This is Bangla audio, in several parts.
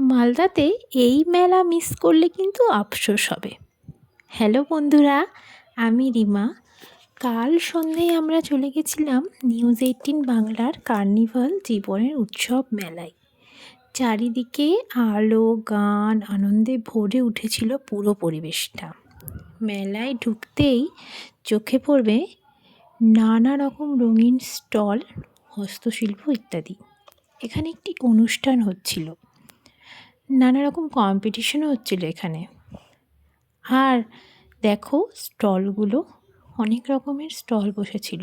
মালদাতে এই মেলা মিস করলে কিন্তু আফসোস হবে। হ্যালো বন্ধুরা, আমি রিমা। কাল সন্ধ্যায় আমরা চলে গেছিলাম নিউজ এইটিন বাংলার কার্নিভাল জীবনের উৎসব মেলায়। চারিদিকে আলো, গান, আনন্দে ভরে উঠেছিল পুরো পরিবেশটা। মেলায় ঢুকতেই চোখে পড়বে নানা রকম রঙিন স্টল, হস্তশিল্প ইত্যাদি। এখানে একটি অনুষ্ঠান হচ্ছিল। নানা রকম কম্পিটিশনও হচ্ছিল এখানে। আর দেখো স্টলগুলো অনেক রকমের স্টল বসেছিল।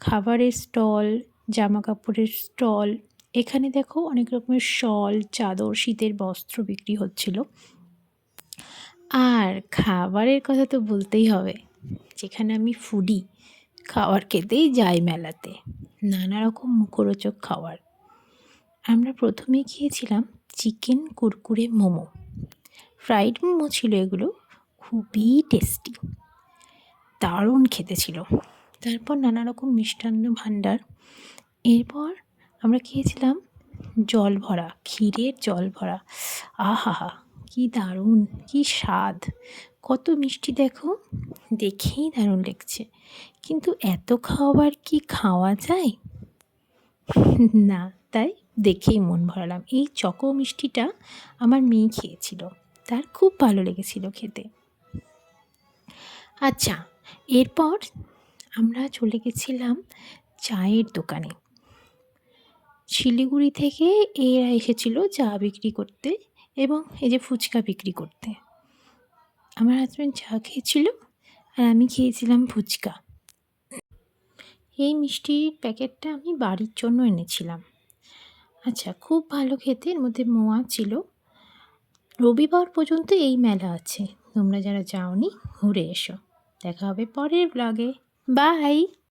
খাবারের স্টল জামা কাপড়ের স্টল এখানে দেখো অনেক রকমের শল চাদর, শীতের বস্ত্র বিক্রি হচ্ছিল। আর খাবারের কথা তো বলতেই হবে, যেখানে আমি ফুডি খাবার খেতেই যাই মেলাতে নানা রকম মুখরোচক খাবার। আমরা প্রথমে খেয়েছিলাম চিকেন কুরকুরে মোমো। ফ্রাইড মোমো ছিল এগুলো, খুবই টেস্টি। দারুণ খেতে ছিল। তারপর নানা রকম মিষ্টান্ন ভাণ্ডার। এরপর আমরা খেয়েছিলাম জল ভরা, ক্ষীরের জল ভরা। আহা কি দারুণ, কি স্বাদ। কত মিষ্টি দেখো, দেখেই দারুণ লাগছে। কিন্তু এত খাওয়ার কি খাওয়া যায়? না, তাই দেখেই মন ভরালাম। এই চকো মিষ্টিটা আমার মেয়ে খেয়েছিল। তার খুব ভালো লেগেছিল খেতে। আচ্ছা এরপর আমরা চলে গেছিলাম চায়ের দোকানে। শিলিগুড়ি থেকে এরা এসেছিল চা বিক্রি করতে এবং এই যে ফুচকা বিক্রি করতে। আমার হাজব্যান্ড চা খেয়েছিল আর আমি খেয়েছিলাম ফুচকা। এই মিষ্টির প্যাকেটটা আমি বাড়ির জন্য এনেছিলাম। আচ্ছা খুব ভালো খেতে এর মধ্যে মোয়া ছিল। রবিবার পর্যন্ত এই মেলা আছে। তোমরা যারা যাওনি, ঘুরে এসো। দেখা হবে পরের ব্লগে বাই